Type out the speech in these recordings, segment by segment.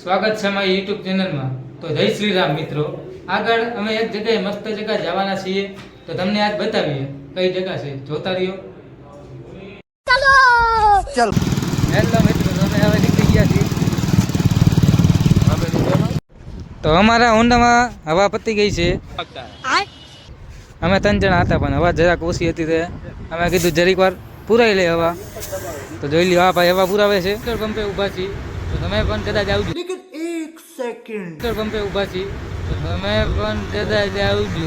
સ્વાગત છે અમારી યુટ્યુબ ચેનલમાં તો જય શ્રી રામ મિત્રો. આગળ અમે એક જગ્યાએ મસ્ત જગ્યા જવાના છીએ. તો તમને આજ બતાવીએ કઈ જગ્યા છે. જોતા રહ્યો. ચલ! હેલો મિત્રો તમે હવે નીકળી ગયા છીએ. તો અમારા હોન્ડામાં હવા પતી ગઈ છે. અમે ત્રણ જણા હતા પણ હવા જરાક ઓછી હતી તે. અમે કીધું જરીક વાર પુરાવી લે હવા. તો જોઈ લ્યો આ ભાઈ હવા પુરાવે છે. પેટ્રોલ પંપે ઊભા છીએ. તો તમે પણ કદાચ આવજો. સેકન્ડ પેટ્રોલ પંપે ઊભા છીએ. તમે પણ કદાચ આવજો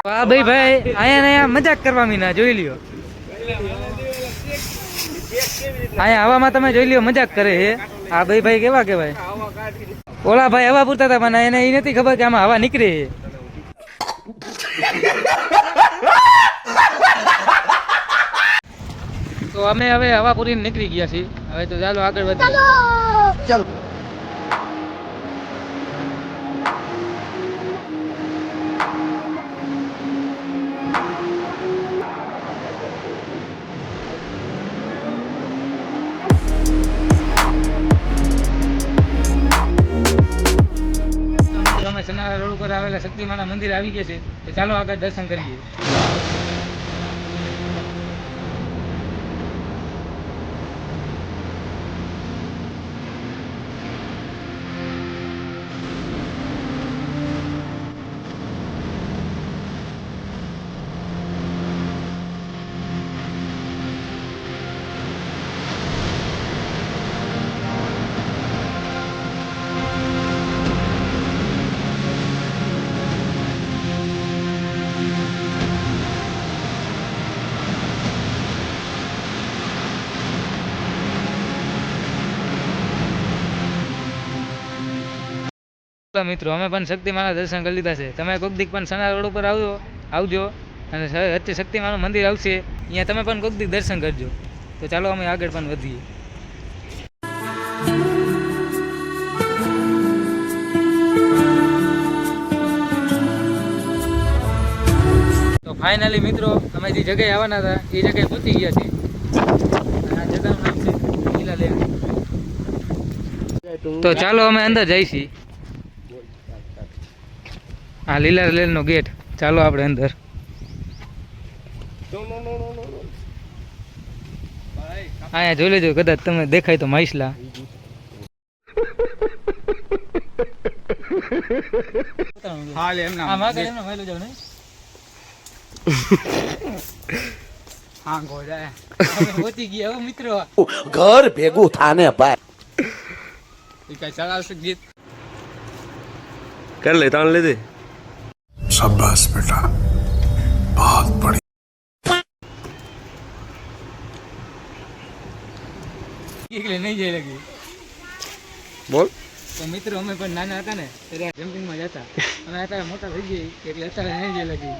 વાહ ભાઈ ભાઈ અહીંયા અહીંયા મજાક કરવા મીના જોઈ લ્યો. અહીંયા હવામાં તમે જોઈ લ્યો મજાક કરે છે. આ ભાઈ ભાઈ કેવા કેવાય ઓલા ભાઈ હવા પૂરતા હતા પણ એને એ નથી ખબર કે આમાં હવા નીકળે છે. તો અમે હવે હવા પૂરી નીકળી ગયા છીએ. હવે તો ચાલો આગળ વધીએ. ચાલો! તો અમે સનારા રોડ ઉપર આવેલા શક્તિમાના મંદિર આવી ગયા છે તો ચાલો આગળ દર્શન કરીએ. તો મિત્રો, અમે પણ શક્તિમાના દર્શન કરી લીધા છે. તમે કોઈક દીક પણ સના રોડ ઉપર આવજો આવજો. અને સ- શક્તિમાનું મંદિર આવશે. અહીંયા તમે પણ કોઈક દીક દર્શન કરજો. તો ચાલો, અમે આગળ પણ વધીએ. ફાઇનલી મિત્રો, અમે જે જગ્યાએ આવવાના હતા, એ જગ્યાએ પહોંચી ગયા છીએ. આ જગ્યાનું નામ છે તો ચાલો, અમે અંદર જઈશી. આ લીલા રેલનો ગેટ. ચાલો આપણે અંદર. અહીંયા જોઈ લેજો કદાચ તમે દેખાય તો માઇસલા. ઘર ભેગું થાને ભાઈ. કર લે તાણ લે शाबाश बेटा बहुत बढ़िया એકલે નહીં જઈ લગી बोल તો મિત્રો અમે પણ નાના હતા ને ત્યારે જમ્પિંગમાં જતા અને અત્યારે મોટા થઈ ગઈ એટલે અત્યારે નહીં જઈ લગી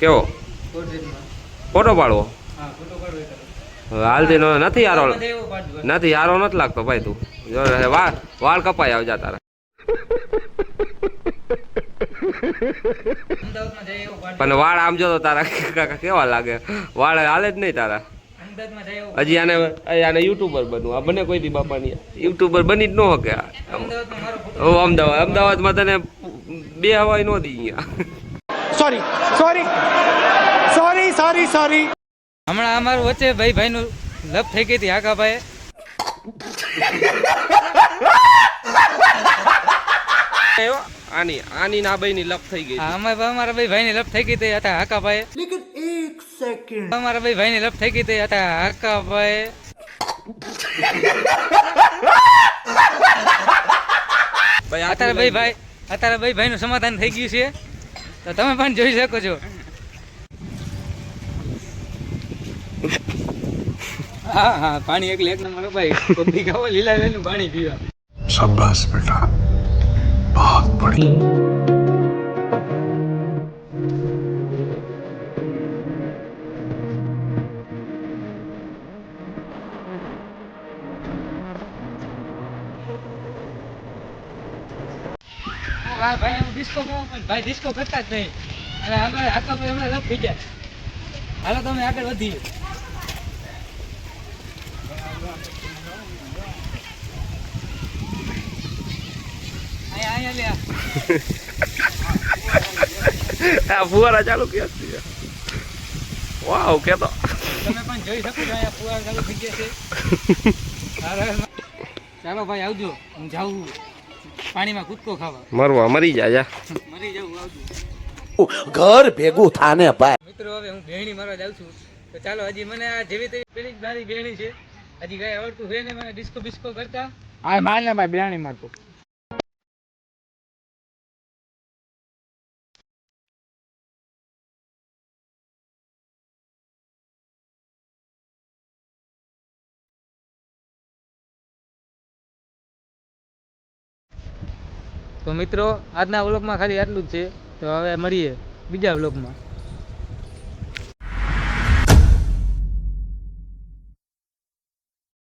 કેવો? ફોટો પાડવો? હા ફોટો પાડો એ કરો હાલતી નો નથી યારો બધે નથી યારો નથી લાગતો ભાઈ તું. જો વાળ વાળ કપાઈ આવજા તારા. પણ વાળ આમ જો તારા કાકા કેવા લાગે? વાળ હાલે જ નહીં તારા. હજી આને આને યુટ્યુબર બનવું. આ બને કોઈ દી બાપાની. યુટ્યુબર બની જ ન શકે આ. અમદાવાદ અમદાવાદમાં તને બે હવાય નો દી અહીંયા. Sorry sorry sorry sorry sorry હમણાં અમારું વચ્ચે ભાઈ ભાઈનું લપ થઈ ગઈ હતી હાકા ભાઈ આની આની ના ની લપ થઈ ગઈ અમારા અમારા ભાઈ ની લપ થઈ ગઈ હતી હતા હાકા ભાઈ સેકન્ડ અમારા ભાઈ ભાઈ ની લપ થઈ ગઈ હતી. હતા હાકા ભાઈ. અત્યારે ભાઈ ભાઈ અત્યારે ભાઈ ભાઈ નું સમાધાન થઈ ગયું છે. તો તમે પણ જોઈ શકો છો. હા હા પાણી એકલે એક નંબર ભાઈ. કોબી ખાવો લીલા લીલું પાણી પીવા. શાબાશ બેટા. બહુત બડી આ ભાઈ હું પણ ભાઈ ડિસ્કો કરતા જ નહીં. અને આપણે આખા ભાઈ હમણાં લપ થઈ ગયા. હાલો તમે આગળ વધીએ. આ ફુવારા ચાલુ કે વાવ કેતો. તમે પણ જોઈ શકો છો ફુવારા ચાલુ થઈ છે. ચાલો ભાઈ આવજો. હું જાઉં. પાણીમાં કૂદકો ખાવા. મરવા મરી જાય જા. મરી જાઉં આવજો. ઘર ભેગું થાને ભાઈ. મિત્રો હવે હું ભેણી મારવા જાઉં છું. તો ચાલો હજી મને આ જેવી તેવી પેલી જ મારી બેહણી છે. હજી કઈ આવડતું છે ને મને ડિસ્કો બિસ્કો કરતા. આ માર ને ભાઈ બિરાણી મારતો. તો મિત્રો આજના વ્લોગમાં ખાલી આટલું જ છે. તો હવે મળીએ બીજા વ્લોગમાં